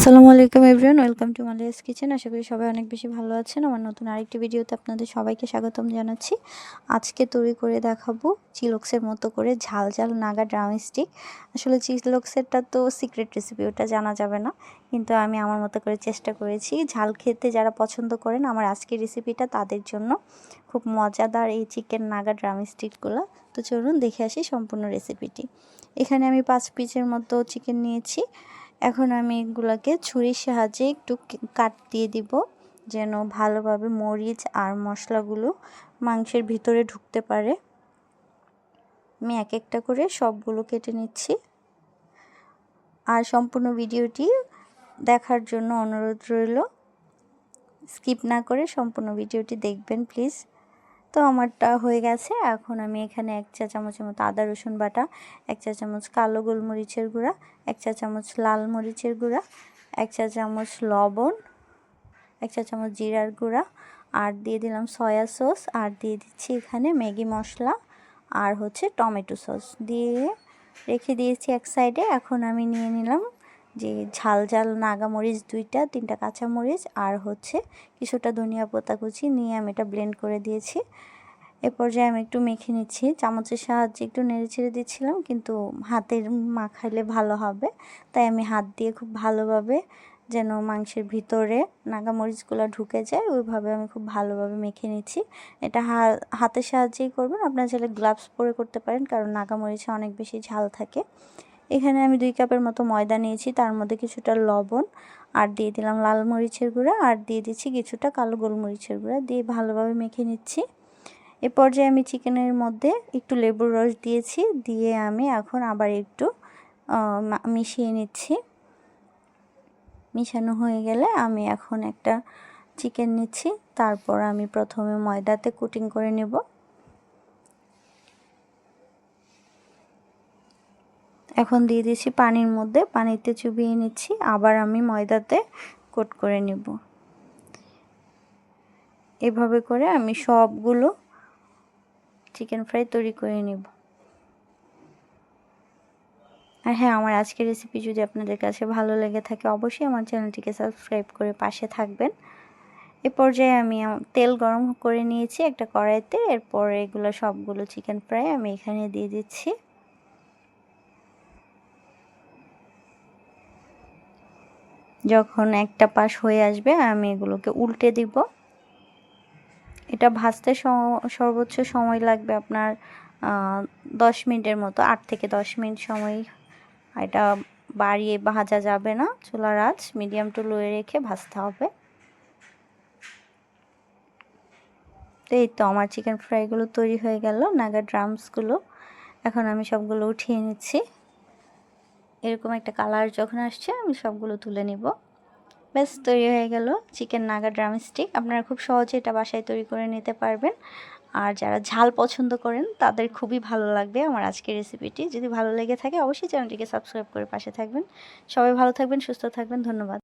আসসালামু আলাইকুম everyone, welcome to Maliya's kitchen. আশা করি সবাই অনেক বেশি ভালো আছেন। আমার নতুন আরেকটি ভিডিওতে আপনাদের সবাইকে স্বাগতম জানাচ্ছি। আজকে তৈরি করে দেখাবো চিলক্সের মতো করে ঝাল ঝাল নাগা ড্রাম স্টিক। আসলে চিলক্সেরটা তো সিক্রেট রেসিপি ওটা জানা যাবে না। কিন্তু আমি আমার মতো করে চেষ্টা করেছি। ঝাল খেতে যারা পছন্দ করেন, আমার আজকের রেসিপিটা তাদের জন্য। খুব মজাদার এই চিকেন নাগা ড্রাম স্টিকগুলো। তো চলুন দেখে আসি সম্পূর্ণ রেসিপিটি এখানে আমি পাঁচ পিসের মতো চিকেন নিয়েছি। এখন আমি এগুলোকে ছুরির সাহায্যে একটু কাট দিয়ে দিব, যেন ভালোভাবে মরিচ আর মশলাগুলো মাংসের ভিতরে ঢুকতে পারে। আমি এক একটা করে সবগুলো কেটে নিচ্ছি। আর সম্পূর্ণ ভিডিওটি দেখার জন্য অনুরোধ রইল। স্কিপ না করে সম্পূর্ণ ভিডিওটি দেখবেন, প্লিজ। তো আমারটা হয়ে গেছে। এখন আমি এখানে এক চা চামচের মতো আদা, রসুন বাটা, এক চা চামচ কালো গোলমরিচের গুঁড়া, এক চা চামচ লাল মরিচের গুঁড়া, এক চা চামচ লবণ, এক চা চামচ জিরার গুঁড়া, আর দিয়ে দিলাম সয়া সস, আর দিয়ে দিচ্ছি এখানে ম্যাগি মশলা, আর হচ্ছে টমেটো সস। দিয়ে রেখে দিয়েছি এক সাইডে। এখন আমি নিয়ে নিলাম যে ঝাল ঝাল নাগামরিচ দুইটা, তিনটা কাঁচামরিচ আর হচ্ছে কিছুটা ধনিয়া পাতা কুচি নিয়ে আমি এটা ব্লেন্ড করে দিয়েছি। এ পর্যায়ে আমি একটু মেখে নিচ্ছি। চামচের সাহায্যে একটু নেড়ে ছেড়ে দিচ্ছিলাম, কিন্তু হাতের মাখাইলে ভালো হবে। তাই আমি হাত দিয়ে খুব ভালোভাবে যেন মাংসের ভিতরে নাগামরিচগুলো ঢুকে যায়, ওইভাবে আমি খুব ভালোভাবে মেখে নিচ্ছি। এটা হা, হাতের সাহায্যেই করবেন। আপনার চাইলে গ্লাভস পরে করতে পারেন, কারণ নাগামরিচে অনেক বেশি ঝাল থাকে। এখানে আমি দুই কাপের মতো ময়দা নিয়েছি, তার মধ্যে কিছুটা লবণ, আর দিয়ে দিলাম লাল মরিচের গুঁড়া, আর দিয়ে দিচ্ছি কিছুটা কালো গোলমরিচের গুঁড়া, দিয়ে ভালোভাবে মেখে নিচ্ছি। এ পর্যায়ে আমি চিকেনের মধ্যে একটু লেবুর রস দিয়েছি, দিয়ে আমি এখন আবার একটু মিশিয়ে নিচ্ছি। মিশানো হয়ে গেলে আমি এখন একটা চিকেন নিচ্ছি, তারপর আমি প্রথমে ময়দাতে কুটিং করে নেব। এখন দিয়ে দিয়েছি পানির মধ্যে। পানিতে চুবিয়ে নিচ্ছি। আবার আমি ময়দাতে কোট করে নেব। এভাবে করে আমি সবগুলো চিকেন ফ্রাই তৈরি করে নেব। আর হ্যাঁ আমার আজকের রেসিপি যদি আপনাদের কাছে ভালো লেগে থাকে, অবশ্যই আমার চ্যানেলটিকে সাবস্ক্রাইব করে পাশে থাকবেন। এ পর্যায়ে আমি, তেল গরম করে নিয়েছি একটা কড়াইতে। এরপর এগুলো সবগুলো চিকেন ফ্রাই আমি এখানে দিয়ে দিচ্ছি। যখন একটা পাশ হয়ে আসবে, আমি এগুলোকে উল্টে দিব। এটা ভাজতে সর্বোচ্চ সময় লাগবে আপনার দশ মিনিটের মতো, আট থেকে দশ মিনিট সময়। এটা বাড়িয়ে ভাজা যাবে না, চুলার আঁচ মিডিয়াম টু লোয়ে রেখে ভাজতে হবে। তো এই তো আমার চিকেন ফ্রাইগুলো তৈরি হয়ে গেল, নাগা ড্রামসগুলো। এখন আমি সবগুলো উঠিয়ে নিচ্ছি। এরকম একটা কালার যখন আসছে, আমি সবগুলো তুলে নিব। ব্যাস, তৈরি হয়ে গেল চিকেন নাগা ড্রামস্টিক আপনারা খুব সহজে এটা বাসায় তৈরি করে নিতে পারবেন। আর যারা ঝাল পছন্দ করেন, তাদের খুবই ভালো লাগবে আমার আজকের রেসিপিটি। যদি ভালো লেগে থাকে, অবশ্যই চ্যানেলটিকে সাবস্ক্রাইব করে পাশে থাকবেন। সবাই ভালো থাকবেন, সুস্থ থাকবেন, ধন্যবাদ।